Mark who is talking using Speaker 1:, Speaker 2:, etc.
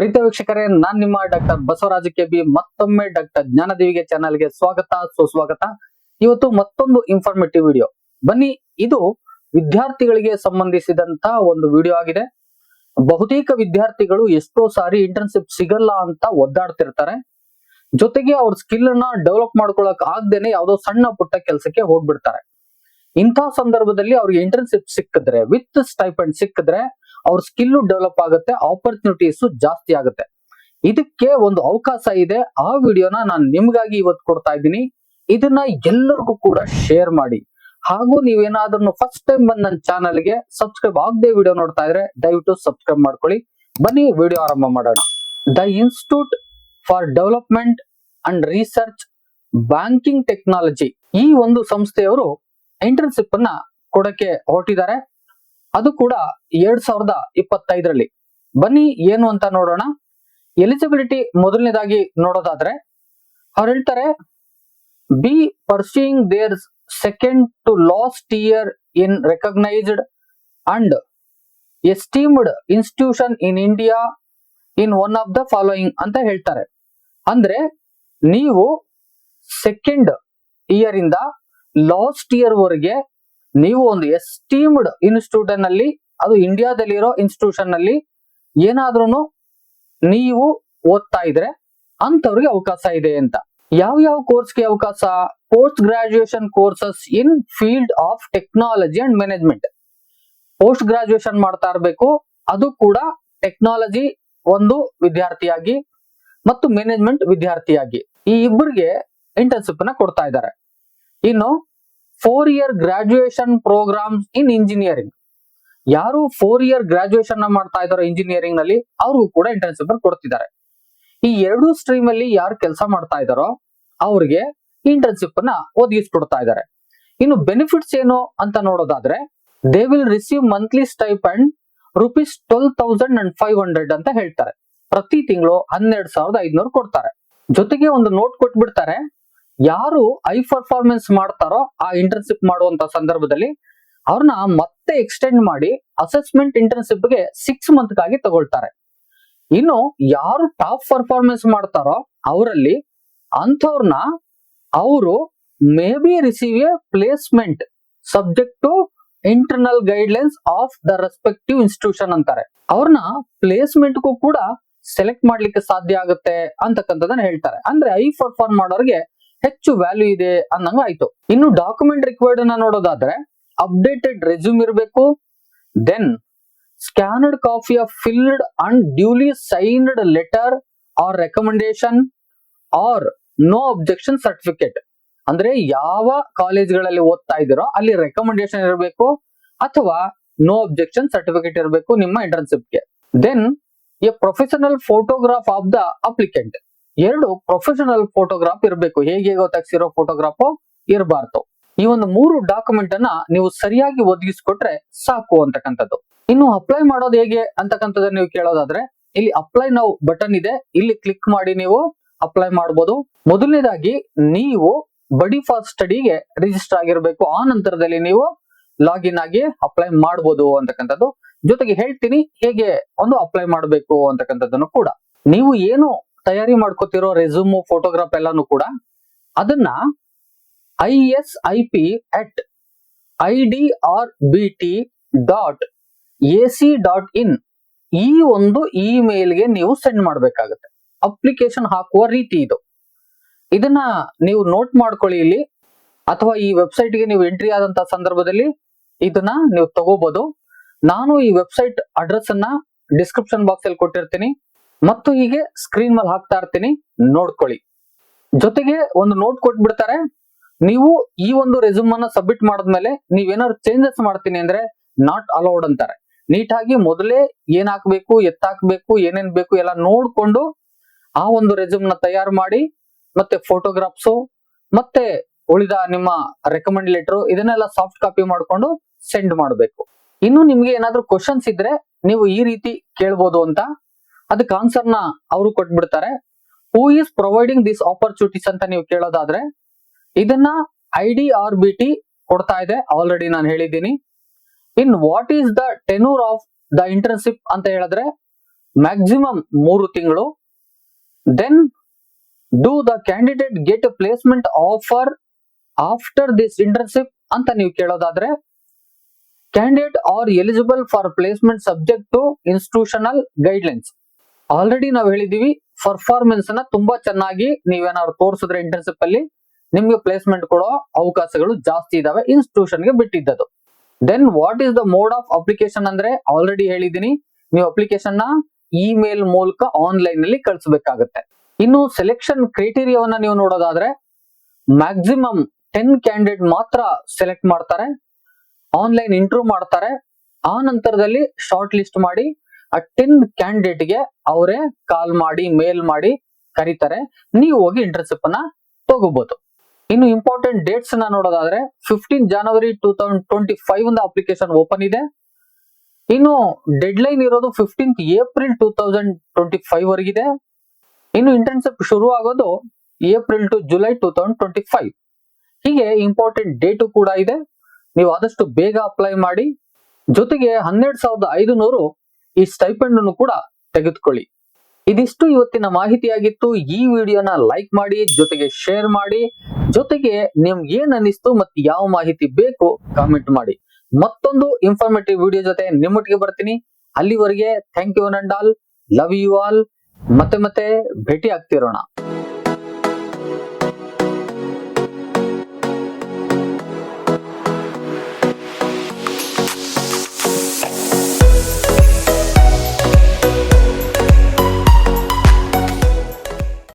Speaker 1: ಪ್ರೀತ ವೀಕ್ಷಕರೇ, ನಾನ್ ನಿಮ್ಮ ಡಾಕ್ಟರ್ ಬಸವರಾಜ ಕೆ ಬಿ ಮತ್ತೊಮ್ಮೆ ಡಾಕ್ಟರ್ ಜ್ಞಾನದೇವಿಗೆ ಚಾನಲ್ಗೆ ಸ್ವಾಗತ, ಸುಸ್ವಾಗತ. ಇವತ್ತು ಮತ್ತೊಂದು ಇನ್ಫಾರ್ಮೇಟಿವ್ ವಿಡಿಯೋ ಬನ್ನಿ, ಇದು ವಿದ್ಯಾರ್ಥಿಗಳಿಗೆ ಸಂಬಂಧಿಸಿದಂತ ಒಂದು ವಿಡಿಯೋ ಆಗಿದೆ. ಬಹುತೇಕ ವಿದ್ಯಾರ್ಥಿಗಳು ಎಷ್ಟೋ ಸಾರಿ ಇಂಟರ್ನ್ಶಿಪ್ ಸಿಗಲ್ಲ ಅಂತ ಒದ್ದಾಡ್ತಿರ್ತಾರೆ. ಜೊತೆಗೆ ಅವ್ರ ಸ್ಕಿಲ್ ಅನ್ನ ಡೆವಲಪ್ ಮಾಡ್ಕೊಳಕ್ ಆಗ್ದೇನೆ ಯಾವ್ದೋ ಸಣ್ಣ ಪುಟ್ಟ ಕೆಲಸಕ್ಕೆ ಹೋಗ್ಬಿಡ್ತಾರೆ. ಇಂಥ ಸಂದರ್ಭದಲ್ಲಿ ಅವ್ರಿಗೆ ಇಂಟರ್ನ್ಶಿಪ್ ಸಿಕ್ಕಿದ್ರೆ ವಿತ್ ಸ್ಟೈಪಂಡ್ ಸಿಕ್ಕಿದ್ರೆ ಅವ್ರ ಸ್ಕಿಲ್ ಡೆವಲಪ್ ಆಗುತ್ತೆ ಆಪರ್ಚುನಿಟೀಸ್ ಜಾಸ್ತಿ ಆಗುತ್ತೆ. ಇದಕ್ಕೆ ಒಂದು ಅವಕಾಶ ಇದೆ. ಆ ವಿಡಿಯೋನ ನಾನು ನಿಮ್ಗಾಗಿ ಇವತ್ತು ಕೊಡ್ತಾ ಇದ್ದೀನಿ. ಇದನ್ನ ಎಲ್ಲರಿಗೂ ಕೂಡ ಶೇರ್ ಮಾಡಿ. ಹಾಗೂ ನೀವೇನಾದ್ರೂ ಫಸ್ಟ್ ಟೈಮ್ ಬಂದ್ ನನ್ನ ಚಾನಲ್ಗೆ ಸಬ್ಸ್ಕ್ರೈಬ್ ಆಗದೆ ವಿಡಿಯೋ ನೋಡ್ತಾ ಇದ್ರೆ ದಯವಿಟ್ಟು ಸಬ್ಸ್ಕ್ರೈಬ್ ಮಾಡ್ಕೊಳ್ಳಿ. ಬನ್ನಿ ವಿಡಿಯೋ ಆರಂಭ ಮಾಡೋಣ. The institute for development and research banking technology ಈ ಒಂದು ಸಂಸ್ಥೆಯವರು ಇಂಟರ್ನ್ಶಿಪ್ ಅನ್ನ ಕೊಡಕ್ಕೆ ಹೊರಟಿದ್ದಾರೆ. ಅದು ಕೂಡ ಎರಡ್ ಸಾವಿರದ ಇಪ್ಪತ್ತೈದರಲ್ಲಿ. ಬನ್ನಿ ಏನು ಅಂತ ನೋಡೋಣ. ಎಲಿಜಿಬಿಲಿಟಿ ಮೊದಲನೇದಾಗಿ ನೋಡೋದಾದ್ರೆ, ಅವ್ರು ಹೇಳ್ತಾರೆ be pursuing their second to last year in recognised and esteemed institution in India in one of the following ಅಂತ ಹೇಳ್ತಾರೆ. ಅಂದ್ರೆ, ನೀವು ಸೆಕೆಂಡ್ ಇಯರ್ ಇಂದ ಲಾಸ್ಟ್ ಇಯರ್ ವರೆಗೆ ನೀವು ಒಂದು ಎಸ್ಟೀಮ್ಡ್ ಇನ್ಸ್ಟಿಟ್ಯೂಟ್ನಲ್ಲಿ, ಅದು ಇಂಡಿಯಾದಲ್ಲಿರೋ ಇನ್ಸ್ಟಿಟ್ಯೂಷನ್ನಲ್ಲಿ ಏನಾದ್ರೂ ನೀವು ಓದ್ತಾ ಇದ್ರೆ ಅಂತವ್ರಿಗೆ ಅವಕಾಶ ಇದೆ ಅಂತ. ಯಾವ ಯಾವ ಕೋರ್ಸ್ಗೆ ಅವಕಾಶ? Post graduation courses in field of technology and management post graduation ಮಾಡ್ತಾ ಇರಬೇಕು, ಅದು ಕೂಡ ಟೆಕ್ನಾಲಜಿ ಒಂದು ವಿದ್ಯಾರ್ಥಿಯಾಗಿ ಮತ್ತು ಮ್ಯಾನೇಜ್ಮೆಂಟ್ ವಿದ್ಯಾರ್ಥಿಯಾಗಿ. ಈ ಇಬ್ಬರಿಗೆ ಇಂಟರ್ನ್ಶಿಪ್ನ ಕೊಡ್ತಾ ಇದ್ದಾರೆ. ಇನ್ನು four year graduation programmes in engineering ಯಾರು ಫೋರ್ ಇಯರ್ ಗ್ರಾಜುಯೇಷನ್ ಮಾಡ್ತಾ ಇದಾರೋ ಇಂಜಿನಿಯರಿಂಗ್ನಲ್ಲಿ, ಅವ್ರಿಗೂ ಕೂಡ ಇಂಟರ್ನ್ಶಿಪ್ ಕೊಡ್ತಿದ್ದಾರೆ. ಈ ಎರಡು ಸ್ಟ್ರೀಮ್ ಅಲ್ಲಿ ಯಾರು ಕೆಲಸ ಮಾಡ್ತಾ ಇದಾರೋ ಅವ್ರಿಗೆ ಇಂಟರ್ನ್ಶಿಪ್ನ ಒದಗಿಸ್ಕೊಡ್ತಾ ಇದಾರೆ ಇನ್ನು ಬೆನಿಫಿಟ್ಸ್ ಏನು ಅಂತ ನೋಡೋದಾದ್ರೆ they will receive monthly stipend and rupees twelve thousand and five hundred ಅಂತ ಹೇಳ್ತಾರೆ. ಪ್ರತಿ ತಿಂಗಳು ಹನ್ನೆರಡು ಸಾವಿರದ ಐದ್ನೂರು ಕೊಡ್ತಾರೆ. ಜೊತೆಗೆ ಒಂದು ನೋಟ್ ಕೊಟ್ಬಿಡ್ತಾರೆ ಯಾರು ಹೈ ಪರ್ಫಾರ್ಮೆನ್ಸ್ ಮಾಡ್ತಾರೋ ಆ ಇಂಟರ್ನ್ಶಿಪ್ ಮಾಡುವಂತ ಸಂದರ್ಭದಲ್ಲಿ ಅವ್ರನ್ನ ಮತ್ತೆ ಎಕ್ಸ್ಟೆಂಡ್ ಮಾಡಿ ಅಸೆಸ್ಮೆಂಟ್ ಇಂಟರ್ನ್ಶಿಪ್ಗೆ ಸಿಕ್ಸ್ ಮಂತ್ಗಾಗಿ ತಗೊಳ್ತಾರೆ. ಇನ್ನು ಯಾರು ಟಾಪ್ ಪರ್ಫಾರ್ಮೆನ್ಸ್ ಮಾಡ್ತಾರೋ ಅವರಲ್ಲಿ ಅಂಥವ್ರನ್ನ ಅವರು may be receive a placement subject to internal guidelines of the respective institution ಅಂತಾರೆ. ಅವ್ರನ್ನ ಪ್ಲೇಸ್ಮೆಂಟ್ಗೂ ಕೂಡ ಸೆಲೆಕ್ಟ್ ಮಾಡ್ಲಿಕ್ಕೆ ಸಾಧ್ಯ ಆಗುತ್ತೆ ಅಂತಕ್ಕಂಥದ್ದನ್ನ ಹೇಳ್ತಾರೆ. ಅಂದ್ರೆ ಐ ಪರ್ಫಾರ್ಮ್ ಮಾಡೋರಿಗೆ ಹೆಚ್ಚು ವ್ಯಾಲ್ಯೂ ಇದೆ ಅನ್ನಂಗ ಆಯ್ತು. ಇನ್ನು ಡಾಕ್ಯುಮೆಂಟ್ ರಿಕ್ವೈರ್ಡ್ ಅನ್ನ ನೋಡೋದಾದ್ರೆ ಅಪ್ಡೇಟೆಡ್ ರೆಸ್ಯೂಮ್ ಇರಬೇಕು then scanned copy of filled and duly signed letter or recommendation or no objection certificate ಅಂದ್ರೆ ಯಾವ ಕಾಲೇಜ್ಗಳಲ್ಲಿ ಓದ್ತಾ ಇದ್ದೀರೋ ಅಲ್ಲಿ ರೆಕಮೆಂಡೇಶನ್ ಇರಬೇಕು ಅಥವಾ ನೋ ಅಬ್ಜೆಕ್ಷನ್ ಸರ್ಟಿಫಿಕೇಟ್ ಇರಬೇಕು ನಿಮ್ಮ ಇಂಟರ್ನ್ಶಿಪ್ಗೆ then a professional photograph of the applicant ಎರಡು ಪ್ರೊಫೆಷನಲ್ ಫೋಟೋಗ್ರಾಫ್ ಇರಬೇಕು. ಹೇಗೆ ತೆಗ್ಸಿರೋ ಫೋಟೋಗ್ರಾಫ್ ಇರಬಾರ್ದು. ಈ ಒಂದು ಮೂರು ಡಾಕ್ಯುಮೆಂಟ್ ಅನ್ನ ನೀವು ಸರಿಯಾಗಿ ಒದಗಿಸ್ಕೊಟ್ರೆ ಸಾಕು ಅಂತಕ್ಕಂಥದ್ದು. ಇನ್ನು ಅಪ್ಲೈ ಮಾಡೋದು ಹೇಗೆ ಅಂತಕ್ಕಂಥದ್ದು ನೀವು ಕೇಳೋದಾದ್ರೆ, ಇಲ್ಲಿ ಅಪ್ಲೈ ನಾವು ಬಟನ್ ಇದೆ. ಇಲ್ಲಿ ಕ್ಲಿಕ್ ಮಾಡಿ ನೀವು ಅಪ್ಲೈ ಮಾಡಬಹುದು ಮೊದಲನೇದಾಗಿ ನೀವು ಬಡಿ ಫಾರ್ ಸ್ಟಡಿಗೆ ರಿಜಿಸ್ಟರ್ ಆಗಿರ್ಬೇಕು. ಆ ನಂತರದಲ್ಲಿ ನೀವು ಲಾಗಿನ್ ಆಗಿ ಅಪ್ಲೈ ಮಾಡಬಹುದು ಅಂತಕ್ಕಂಥದ್ದು. ಜೊತೆಗೆ ಹೇಳ್ತೀನಿ ಹೇಗೆ ಒಂದು ಅಪ್ಲೈ ಮಾಡಬೇಕು ಅಂತಕ್ಕಂಥದ್ದನ್ನು ಕೂಡ. ನೀವು ಏನು ತಯಾರಿ ಮಾಡ್ಕೋತಿರೋ ರೆಸ್ಯೂಮು ಫೋಟೋಗ್ರಾಫ್ ಎಲ್ಲಾನು ಕೂಡ ಅದನ್ನ I S I P at I D R B T dot A C dot in ಈ ಒಂದು ಇಮೇಲ್ಗೆ ನೀವು ಸೆಂಡ್ ಮಾಡಬೇಕಾಗುತ್ತೆ. ಅಪ್ಲಿಕೇಶನ್ ಹಾಕುವ ರೀತಿ ಇದು. ಇದನ್ನ ನೀವು ನೋಟ್ ಮಾಡ್ಕೊಳ್ಳಿ ಇಲ್ಲಿ, ಅಥವಾ ಈ ವೆಬ್ಸೈಟ್ಗೆ ನೀವು ಎಂಟ್ರಿ ಆದಂತಹ ಸಂದರ್ಭದಲ್ಲಿ ಇದನ್ನ ನೀವು ತಗೋಬಹುದು ನಾನು ಈ ವೆಬ್ಸೈಟ್ ಅಡ್ರೆಸ್ ಅನ್ನ ಡಿಸ್ಕ್ರಿಪ್ಷನ್ ಬಾಕ್ಸ್ ಅಲ್ಲಿ ಕೊಟ್ಟಿರ್ತೀನಿ. ಮತ್ತು ಹೀಗೆ ಸ್ಕ್ರೀನ್ ಮೇಲೆ ಹಾಕ್ತಾ ಇರ್ತೀನಿ, ನೋಡ್ಕೊಳ್ಳಿ. ಜೊತೆಗೆ ಒಂದು ನೋಟ್ ಕೊಟ್ಬಿಡ್ತಾರೆ, ನೀವು ಈ ಒಂದು ರೆಸ್ಯೂಮ್ ಅನ್ನ ಸಬ್ಮಿಟ್ ಮಾಡಿದ್ಮೇಲೆ ನೀವೇನಾದ್ರು ಚೇಂಜಸ್ ಮಾಡ್ತೀನಿ ಅಂದ್ರೆ ನಾಟ್ ಅಲೌಡ್ ಅಂತಾರೆ. ನೀಟಾಗಿ ಮೊದಲೇ ಏನ್ ಹಾಕ್ಬೇಕು ಎತ್ತ ಹಾಕ್ಬೇಕು, ಏನೇನ್ ಬೇಕು ಎಲ್ಲ ನೋಡ್ಕೊಂಡು ಆ ಒಂದು ರೆಸ್ಯೂಮ್ನ ತಯಾರು ಮಾಡಿ, ಮತ್ತೆ ಫೋಟೋಗ್ರಾಫ್ಸು ಮತ್ತೆ ಉಳಿದ ನಿಮ್ಮ ರೆಕಮೆಂಡ್ ಲೆಟರ್ ಇದನ್ನೆಲ್ಲ ಸಾಫ್ಟ್ ಕಾಪಿ ಮಾಡ್ಕೊಂಡು ಸೆಂಡ್ ಮಾಡಬೇಕು. ಇನ್ನು ನಿಮ್ಗೆ ಏನಾದ್ರೂ ಕ್ವಶನ್ಸ್ ಇದ್ರೆ ನೀವು ಈ ರೀತಿ ಕೇಳ್ಬೋದು ಅಂತ ಅದಕ್ಕೆ ಆನ್ಸರ್ನ ಅವರು ಕೊಟ್ಬಿಡ್ತಾರೆ. Who is providing this opportunities ಅಂತ ನೀವು ಕೇಳೋದಾದ್ರೆ, ಇದನ್ನ I D R B T ಕೊಡ್ತಾ ಇದೆ. ಆಲ್ರೆಡಿ ನಾನು ಹೇಳಿದ್ದೀನಿ. In what is the tenure of the internship ಅಂತ ಹೇಳಿದ್ರೆ ಮ್ಯಾಕ್ಸಿಮಮ್ ಮೂರು ತಿಂಗಳು. Then do the candidate get placement offer after this internship ಅಂತ ನೀವು ಕೇಳೋದಾದ್ರೆ candidate are eligible for placement subject to institutional guidelines already ನಾವು ಹೇಳಿದೀವಿ ಪರ್ಫಾರ್ಮೆನ್ಸ್ನ ತುಂಬಾ ಚೆನ್ನಾಗಿ ನೀವೇನಾದ್ರು ತೋರಿಸಿದ್ರೆ ಇಂಟರ್ನ್ಶಿಪ್ ಅಲ್ಲಿ, ನಿಮ್ಗೆ ಪ್ಲೇಸ್ಮೆಂಟ್ ಕೊಡೋ ಅವಕಾಶಗಳು ಜಾಸ್ತಿ ಇದಾವೆ ಇನ್ಸ್ಟಿಟ್ಯೂಷನ್ಗೆ ಬಿಟ್ಟಿದ್ದದು then what is the mode of application ಅಂದ್ರೆ ಆಲ್ರೆಡಿ ಹೇಳಿದೀನಿ, ನೀವು ಅಪ್ಲಿಕೇಶನ್ನ ಇಮೇಲ್ ಮೂಲಕ ಆನ್ಲೈನ್ ಅಲ್ಲಿ ಕಳಿಸಬೇಕಾಗುತ್ತೆ. ಇನ್ನು ಸೆಲೆಕ್ಷನ್ ಕ್ರೈಟೀರಿಯಾವನ್ನ ನೀವು ನೋಡೋದಾದ್ರೆ ಮ್ಯಾಕ್ಸಿಮಮ್ ಟೆನ್ ಕ್ಯಾಂಡಿಡೇಟ್ ಮಾತ್ರ ಸೆಲೆಕ್ಟ್ ಮಾಡ್ತಾರೆ ಆನ್ಲೈನ್ ಇಂಟರ್ವ್ಯೂ ಮಾಡ್ತಾರೆ, ಆ ನಂತರದಲ್ಲಿ ಶಾರ್ಟ್ ಲಿಸ್ಟ್ ಮಾಡಿ ಆ ಟೆನ್ ಕ್ಯಾಂಡಿಡೇಟ್ಗೆ ಅವರೇ ಕಾಲ್ ಮಾಡಿ ಮೇಲ್ ಮಾಡಿ ಕರೀತಾರೆ. ನೀವು ಹೋಗಿ ಇಂಟರ್ನ್ಶಿಪ್ ಅನ್ನ ತಗೋಬಹುದು ಇನ್ನು ಇಂಪಾರ್ಟೆಂಟ್ ಡೇಟ್ಸ್ನ ನೋಡೋದಾದ್ರೆ fifteen January two thousand twenty five ಇಂದ ಅಪ್ಲಿಕೇಶನ್ ಓಪನ್ ಇದೆ. ಇನ್ನು ಡೆಡ್ ಲೈನ್ ಇರೋದು fifteenth April two thousand twenty five ವರೆಗಿದೆ. ಇನ್ನು ಇಂಟರ್ನ್ಶಿಪ್ ಶುರು ಆಗೋದು April to July two thousand twenty five ಹೀಗೆ ಇಂಪಾರ್ಟೆಂಟ್ ಡೇಟು ಕೂಡ ಇದೆ. ನೀವು ಆದಷ್ಟು ಬೇಗ ಅಪ್ಲೈ ಮಾಡಿ. ಜೊತೆಗೆ ಹನ್ನೆರಡು ಸಾವಿರದ ಐದು ನೂರು ಈ ಸ್ಟೈಪೆಂಡ್ ಅನ್ನು ಕೂಡ ತೆಗೆದುಕೊಳ್ಳಿ. ಇದಿಷ್ಟು ಇವತ್ತಿನ ಮಾಹಿತಿಯಾಗಿತ್ತು. ಈ ವಿಡಿಯೋನ ಲೈಕ್ ಮಾಡಿ, ಜೊತೆಗೆ ಶೇರ್ ಮಾಡಿ, ಜೊತೆಗೆ ನಿಮ್ಗೆ ಏನ್ ಅನಿಸ್ತು ಮತ್ತೆ ಯಾವ ಮಾಹಿತಿ ಬೇಕು ಕಾಮೆಂಟ್ ಮಾಡಿ. ಮತ್ತೊಂದು ಇನ್ಫಾರ್ಮೇಟಿವ್ ವಿಡಿಯೋ ಜೊತೆ ನಿಮ್ಮೊಟ್ಟಿಗೆ ಬರ್ತೀನಿ. ಅಲ್ಲಿವರೆಗೆ thank you and all love you all ಮತ್ತೆ ಮತ್ತೆ ಭೇಟಿ ಆಗ್ತಿರೋಣ